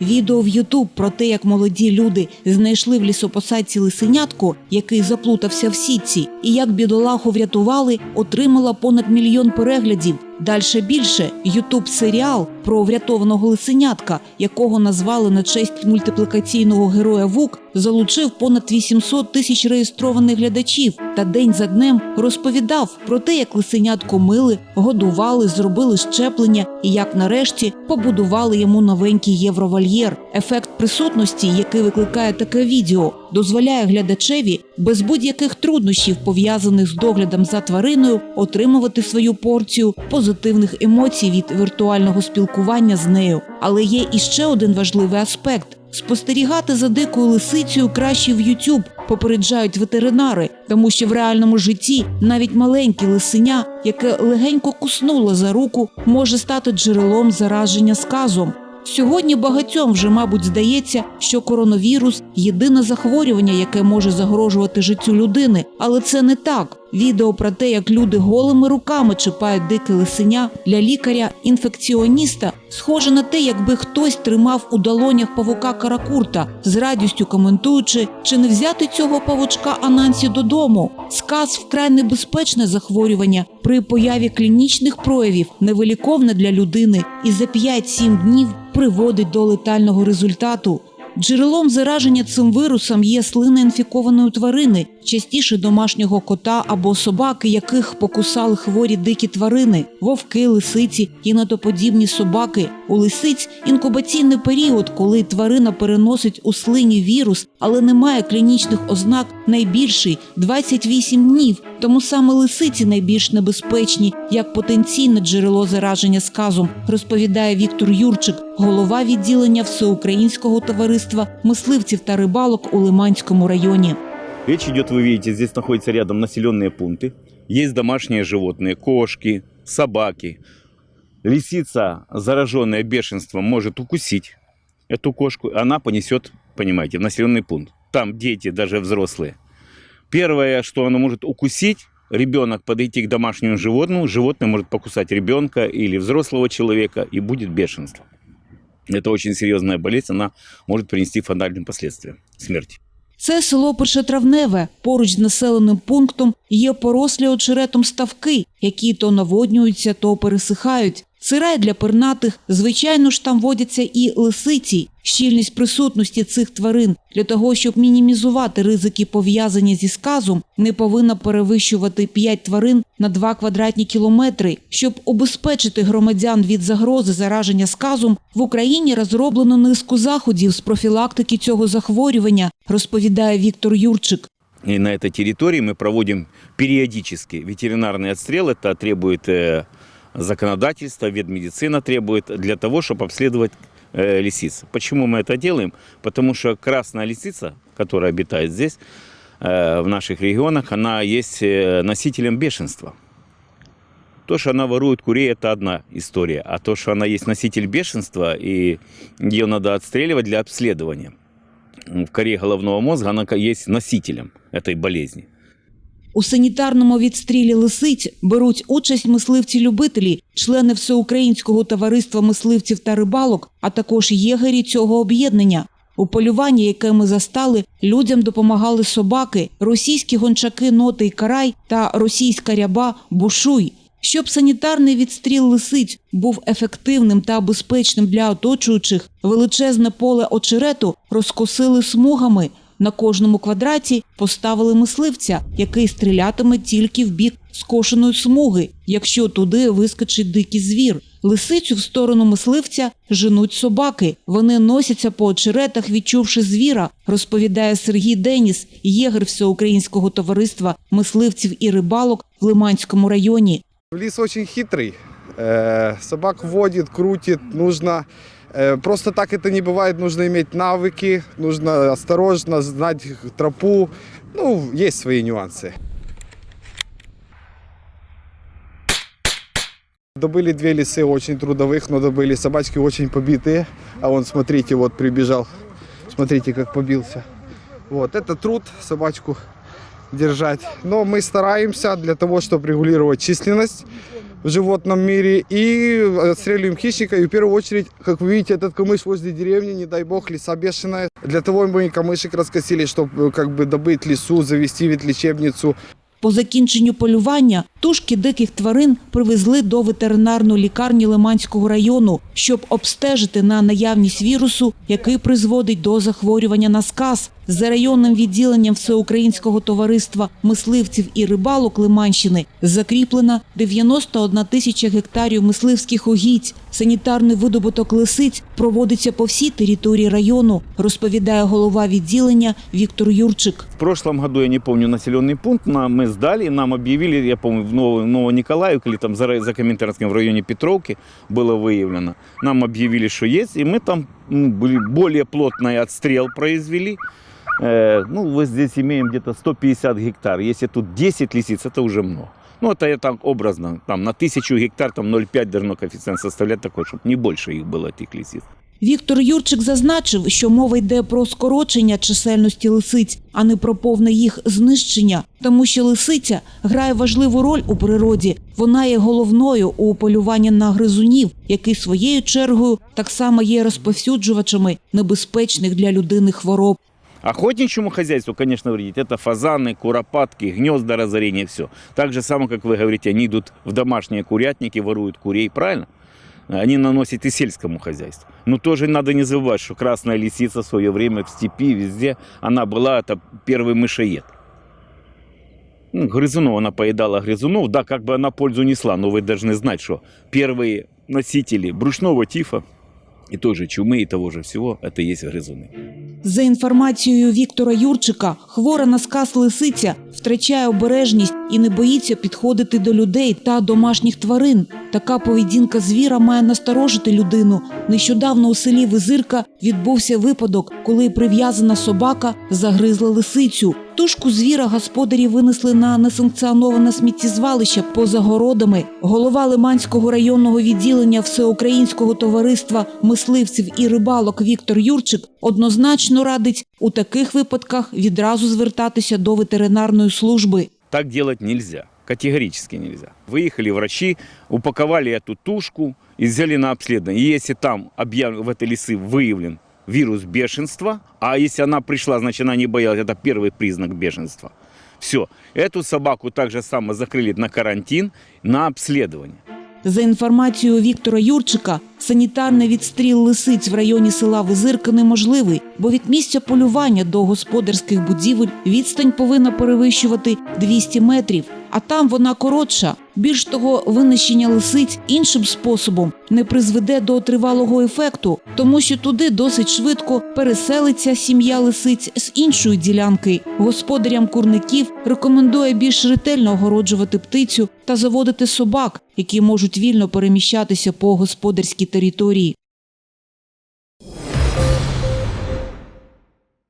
Відео в Ютуб про те, як молоді люди знайшли в лісопосадці лисенятку, який заплутався в сітці, і як бідолаху врятували, отримала понад мільйон переглядів. Дальше більше Ютуб серіал про врятованого лисенятка, якого назвали на честь мультиплікаційного героя Вук, залучив понад 800 тисяч реєстрованих глядачів та день за днем розповідав про те, як лисенятко мили, годували, зробили щеплення і як нарешті побудували йому новенький євровольєр. Ефект присутності, який викликає таке відео, дозволяє глядачеві без будь-яких труднощів, пов'язаних з доглядом за твариною, отримувати свою порцію позитивних емоцій від віртуального спілкування з нею. Але є іще один важливий аспект. Спостерігати за дикою лисицею краще в YouTube, попереджають ветеринари, тому що в реальному житті навіть маленьке лисеня, яке легенько куснуло за руку, може стати джерелом зараження сказом. Сьогодні багатьом вже, мабуть, здається, що коронавірус єдине захворювання, яке може загрожувати життю людини, але це не так. Відео про те, як люди голими руками чіпають дике лисеня для лікаря-інфекціоніста, схоже на те, якби хтось тримав у долонях павука каракурта, з радістю коментуючи, чи не взяти цього павучка Анансі додому. Сказ вкрай небезпечне захворювання при появі клінічних проявів, невиліковне для людини, і за 5-7 днів приводить до летального результату. Джерелом зараження цим вирусом є слина інфікованої тварини, частіше домашнього кота або собаки, яких покусали хворі дикі тварини, вовки, лисиці, інотоподібні собаки. У лисиць інкубаційний період, коли тварина переносить у слині вірус, але не має клінічних ознак, найбільший 28 днів. Тому саме лисиці найбільш небезпечні як потенційне джерело зараження сказом, розповідає Віктор Юрчик, голова відділення Всеукраїнського товариства мисливців та рибалок у Лиманському районі. Речь идет, вы видите, здесь находятся рядом населенные пункты. Есть домашние животные, кошки, собаки. Лисица, зараженная бешенством, может укусить эту кошку. Она понесет, понимаете, в населенный пункт. Там дети, даже взрослые. Первое, что она может укусить, ребенок подойти к домашнему животному, животное может покусать ребенка или взрослого человека, и будет бешенство. Это очень серьезная болезнь, она может принести фатальные последствия смерти. Це село Першотравневе. Поруч з населеним пунктом є порослі очеретом ставки, які то наводнюються, то пересихають. Це рай для пернатих. Звичайно ж, там водяться і лисиці. Щільність присутності цих тварин для того, щоб мінімізувати ризики пов'язані зі сказом, не повинна перевищувати 5 тварин на 2 квадратні кілометри. Щоб убезпечити громадян від загрози зараження сказом, в Україні розроблено низку заходів з профілактики цього захворювання, розповідає Віктор Юрчик. И на этой территории мы проводим периодически ветеринарный отстрел. Это требует э, законодательство, ветмедицина требует для того, чтобы обследовать э, лисиц. Почему мы это делаем? Потому что красная лисица, которая обитает здесь, э, в наших регионах, она есть э, носителем бешенства. То, что она ворует курей, это одна история. А то, что она есть носитель бешенства, и ее надо отстреливать для обследования. В коре головного мозга она есть носителем этой болезни. У санітарному відстрілі лисиць беруть участь мисливці-любителі, члени Всеукраїнського товариства мисливців та рибалок, а також єгері цього об'єднання. У полюванні, яке ми застали, людям допомагали собаки, російські гончаки Ноти й Карай та російська ряба Бушуй. Щоб санітарний відстріл лисиць був ефективним та безпечним для оточуючих, величезне поле очерету розкосили смугами. На кожному квадраті поставили мисливця, який стрілятиме тільки в бік скошеної смуги, якщо туди вискочить дикий звір. Лисицю в сторону мисливця женуть собаки. Вони носяться по очеретах, відчувши звіра, розповідає Сергій Деніс, єгер Всеукраїнського товариства мисливців і рибалок в Лиманському районі. Лис очень хитрый. Э, Собак водит, крутит. Нужно э, просто так это не бывает. Нужно иметь навыки, нужно осторожно знать тропу. Ну, есть свои нюансы. Добыли две лисы очень трудовых, но добыли собачки очень побитые. А вон, смотрите, вот прибежал. Смотрите, как побился. Вот, это труд собачку держать. Но мы стараемся для того, чтобы регулировать численность. в животном мире и отстреливаем хищника. И в первую очередь, как вы видите, этот камыш возле деревни, не дай бог, леса бешеная. Для того мы и камышек раскосили, чтобы как бы добыть лесу, завести ветлечебницу. По закінченню полювання тушки диких тварин привезли до ветеринарної лікарні Лиманського району, щоб обстежити на наявність вірусу, який призводить до захворювання на сказ. За районним відділенням Всеукраїнського товариства мисливців і рибалок Лиманщини закріплена 91 тисяча гектарів мисливських угідь. Санітарний видобуток лисиць проводиться по всій території району, розповідає голова відділення Віктор Юрчик. В прошлом году, я не помню, населенный пункт мы сдали, нам объявили, я помню, в Ново- Новониколаевке или там за, за Коминтернским в районе Петровки было выявлено. Нам объявили, что есть, и мы там ну, были более плотный отстрел произвели. Э, ну, мы здесь имеем где-то 150 гектар. Если тут 10 лисиц, это уже много. Ну, это я так образно, там на тысячу гектар там 0,5 должно коэффициент составлять такой, чтобы не больше их было, этих лисиц. Віктор Юрчик зазначив, що мова йде про скорочення чисельності лисиць, а не про повне їх знищення, тому що лисиця грає важливу роль у природі. Вона є головною у полюванні на гризунів, які своєю чергою так само є розповсюджувачами небезпечних для людини хвороб. Охотничьему хозяйству, конечно, вредить. Это фазаны, куропатки, гнезда разорения, все. Так же само, как вы говорите, они идут в домашние курятники, воруют курей, правильно? Они наносят и сельскому хозяйству. Но тоже надо не забывать, что красная лисица в свое время в степи, везде, она была, это первый мышоед. Ну, грызунов она поедала грызунов, да, как бы она пользу несла, но вы должны знать, что первые носители брюшного тифа и той же чумы и того же всего, это и есть грызуны. За інформацією Віктора Юрчика, хвора на сказ лисиця втрачає обережність і не боїться підходити до людей та домашніх тварин. Така поведінка звіра має насторожити людину. Нещодавно у селі Визирка відбувся випадок, коли прив'язана собака загризла лисицю. Тушку звіра господарі винесли на несанкціоноване сміттєзвалище поза городами. Голова Лиманського районного відділення Всеукраїнського товариства мисливців і рибалок Віктор Юрчик однозначно радить у таких випадках відразу звертатися до ветеринарної служби. Так делать нельзя. Категорически нельзя. Выехали врачи, упаковали эту тушку и взяли на обследование. И если там объяв... в этой лисы выявлен вирус бешенства, а если она пришла, значит она не боялась, это первый признак бешенства. Все. Эту собаку также само закрыли на карантин, на обследование. За інформацією Віктора Юрчика, санітарний відстріл лисиць в районі села Визирка неможливий, бо від місця полювання до господарських будівель відстань повинна перевищувати 200 метрів, а там вона коротша. Більш того, винищення лисиць іншим способом не призведе до тривалого ефекту, тому що туди досить швидко переселиться сім'я лисиць з іншої ділянки. Господарям курників рекомендує більш ретельно огороджувати птицю та заводити собак, які можуть вільно переміщатися по господарській території.